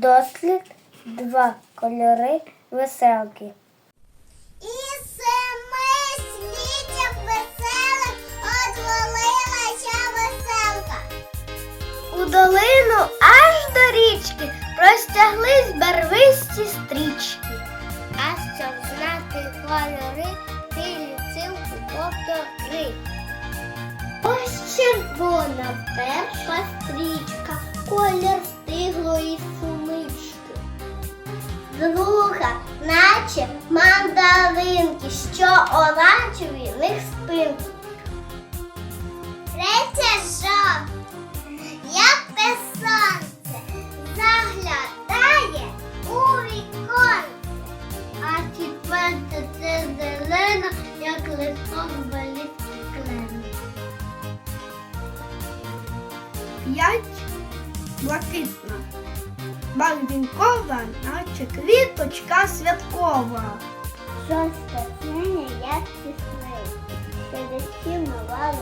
Дослід два кольори веселки. І семи світів веселих одвалилася веселка. У долину аж до річки простяглись барвисті стрічки. А щоб знати кольори, ти ліцилку повтори. Ось червона перша стрічка, Друга, наче мандаринки, що оранжеві в них спинки. Третя жовта, як те сонце, заглядає у віконце. А четверта це зелена, як листок болить клен. П'ять блакитна. Барвінкова, наче квіточка святкова. Шоста синя, як сісни, перед дощі мала